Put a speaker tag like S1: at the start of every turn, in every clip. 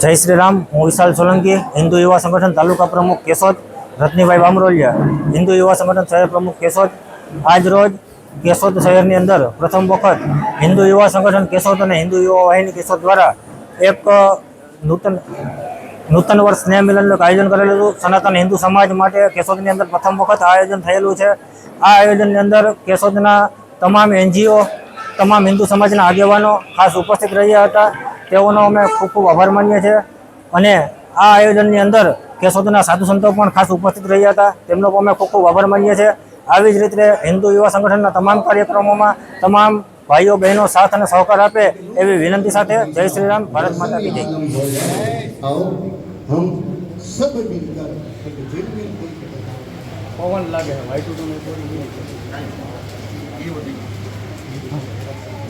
S1: જય શ્રી રામ હું વિશાલ સોલંકી, હિન્દુ યુવા સંગઠન તાલુકા પ્રમુખ કેશોદ, રત્નીભાઈ બામરોલિયા, હિન્દુ યુવા સંગઠન શહેર પ્રમુખ કેશોદ. આજ રોજ કેશોદ શહેરની અંદર પ્રથમ વખત હિન્દુ યુવા સંગઠન કેશોદ અને હિન્દુ યુવા વાહિની કેશોદ દ્વારા એક નૂતન નૂતન વર્ષ સ્નેહ મિલનનું આયોજન કરેલું હતું. સનાતન હિન્દુ સમાજ માટે કેશોદની અંદર પ્રથમ વખત આયોજન થયેલું છે. આ આયોજનની અંદર કેશોદના તમામ એનજીઓ, તમામ હિન્દુ સમાજના આગેવાનો ખાસ ઉપસ્થિત રહ્યા હતા. તેઓનો અમે ખૂબ ખૂબ આભાર માનીએ છીએ. અને આ આયોજનની અંદર કેશોદના સાધુ સંતો પણ ખાસ ઉપસ્થિત રહ્યા હતા. તેમનો પણ અમે ખૂબ ખૂબ આભાર માનીએ છીએ. આવી જ રીતે હિન્દુ યુવા સંગઠનના તમામ કાર્યક્રમોમાં તમામ ભાઈઓ બહેનો સાથ અને સહકાર આપે એવી વિનંતી સાથે જય શ્રી રામ ભારત માતા કી જય.
S2: પવન લાગે વાઇટ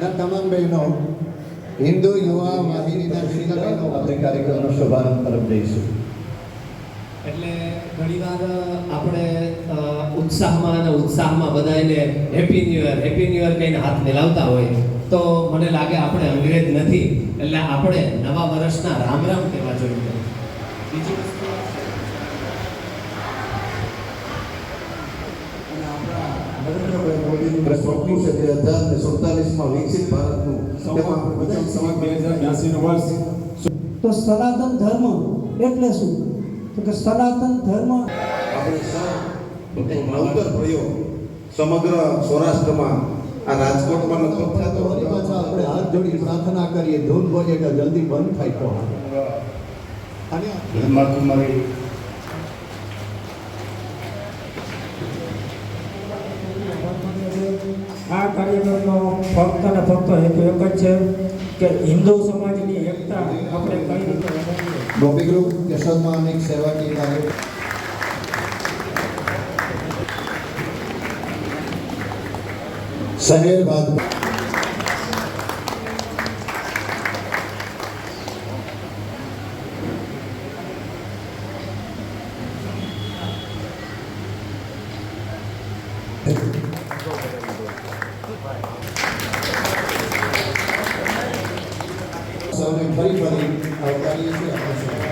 S3: ના તમામ બહેનો. હિન્દુ યુવા વાહિનીના જેટલા બહેનો.
S4: આપણે કાર્યક્રમનો શુભારંભ તરફ જઈશું.
S5: એટલે ઘણીવાર આપણે ઉત્સાહમાં અને ઉત્સાહમાં બધાને happy new year happy new year કહીને હાથ મિલાવતા હોય તો મને લાગે આપણે અંગ્રેજ નથી. એટલે આપણે નવા વર્ષના રામ રામ કહેવા જોઈએ. બીજી વસ્તુ
S6: નરેન્દ્રભાઈ મોદીનું સ્વપ્ન છે બે હજાર ને સુડતાલીસમાં વિકસિત ભારતનું તેમાં બધા સમાજ બે હજાર બ્યાસીનું વર્ષ
S7: તો સનાતન ધર્મ એટલે શું? તો કે સનાતન ધર્મ
S6: આપણે સૌ નવતર પ્રયોગ સમગ્ર સૌરાષ્ટ્રમાં આ રાજકોટમાં લગભગ
S3: તો
S6: થતો
S3: વળી પાછા આપણે હાથ જોડી પ્રાર્થના કરીએ. ધૂન બોલીએ કે જલ્દી બંધ થાય તો. અને
S4: બ્રહ્માકુમારી
S7: આ કાર્યક્રમનો ફક્ત અને ફક્ત હેતુ એક જ છે કે હિન્દુ સમાજની એકતા આપણે કઈ રીતે
S3: ગોપી ગ્રુપ કેશોદમાં અનેક સેવાકીય કાર્યો શહેર બાદ Thank ફરી saben, bye bye, a la